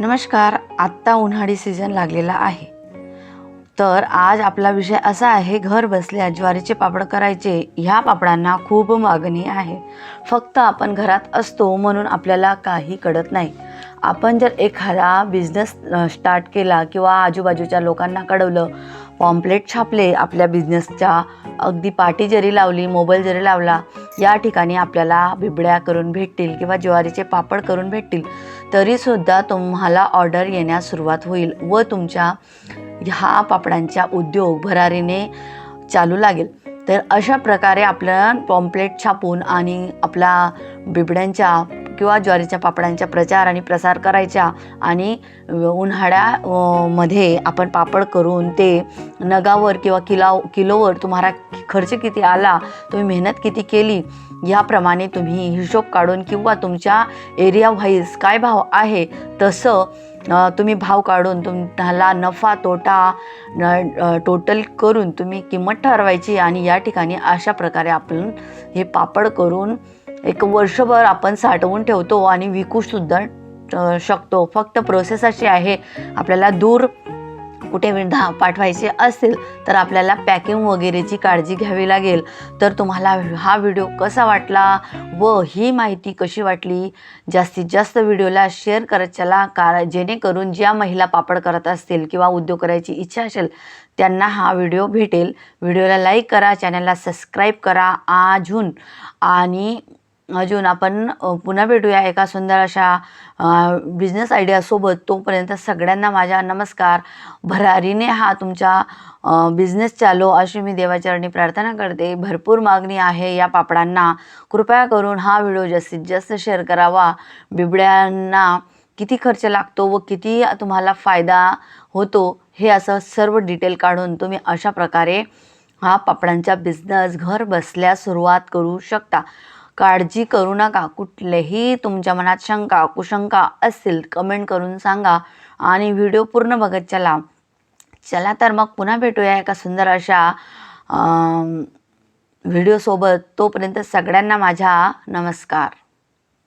नमस्कार आत्ता उन्हाळी सीझन लागलेला आहे. तर आज आपला विषय असा आहे घर बसल्या ज्वारीचे पापड करायचे ह्या पापडांना खूप मागणी आहे. फक्त आपण घरात असतो म्हणून आपल्याला काही कळत नाही. आपण जर एखादा बिझनेस स्टार्ट केला किंवा आजूबाजूच्या लोकांना कळवलं पॉम्पलेट छापले आपल्या बिझनेसच्या अगदी पाटी जरी लावली मोबाईल जरी लावला या ठिकाणी आपल्याला बिबड्या करून भेटतील किंवा ज्वारीचे पापड करून भेटतील. तरीसुद्धा तुम्हाला ऑर्डर येण्यास सुरुवात होईल व तुमच्या ह्या पापडांच्या उद्योग भरारीने चालू लागेल. तर अशा प्रकारे आपलं पॉम्पलेट छापून आणि आपला बिबड्यांच्या किंवा ज्वारीच्या पापडांच्या प्रचार आणि प्रसार करायच्या आणि उन्हाळ्यामध्ये आपण पापड करून ते नगावर किंवा किला किलोवर तुम्हाला खर्च किती आला तुम्ही मेहनत किती केली याप्रमाणे तुम्ही हिशोब काढून किंवा तुमच्या एरिया व्हाईज काय भाव आहे तसं तुम्ही भाव काढून तुम्हाला नफा तोटा टोटल करून तुम्ही किंमत ठरवायची आणि या ठिकाणी अशा प्रकारे आपण हे पापड करून एक वर्षभर आपण साठवून ठेवतो आणि विकूसुद्धा शकतो. फक्त प्रोसेस अशी आहे आपल्याला दूर कुठे विधा पाठवायचे असेल तर आपल्याला पॅकिंग वगैरेची काळजी घ्यावी लागेल. तर तुम्हाला हा व्हिडिओ कसा वाटला व ही माहिती कशी वाटली? जास्तीत जास्त व्हिडिओला शेअर करत चला. कारण जेणेकरून ज्या महिला पापड करत असतील किंवा उद्योग करायची इच्छा असेल त्यांना हा व्हिडिओ भेटेल. व्हिडिओला लाईक करा चॅनलला सबस्क्राईब करा. अजून आणि अजून आपण पुन्हा भेटूया एका सुंदर अशा बिझनेस आयडियासोबत तोपर्यंत सगळ्यांना माझ्या नमस्कार. भरारीने हा तुमचा बिझनेस चालो. अशी मी देवाचरणी प्रार्थना करते. भरपूर मागणी आहे या पापडांना. कृपया करून हा व्हिडिओ जास्तीत जास्त शेअर करावा. बिबड्यांना किती खर्च लागतो व किती तुम्हाला फायदा होतो हे असं सर्व डिटेल काढून तुम्ही अशा प्रकारे हा पापडांचा बिझनेस घर बसल्या सुरुवात करू शकता. काळजी करू नका. कुठलेही तुमच्या मनात शंका कुशंका असतील कमेंट करून सांगा आणि व्हिडिओ पूर्ण बघत चला. चला तर मग पुन्हा भेटूया एका सुंदर अशा व्हिडिओसोबत तोपर्यंत सगळ्यांना माझ्या नमस्कार.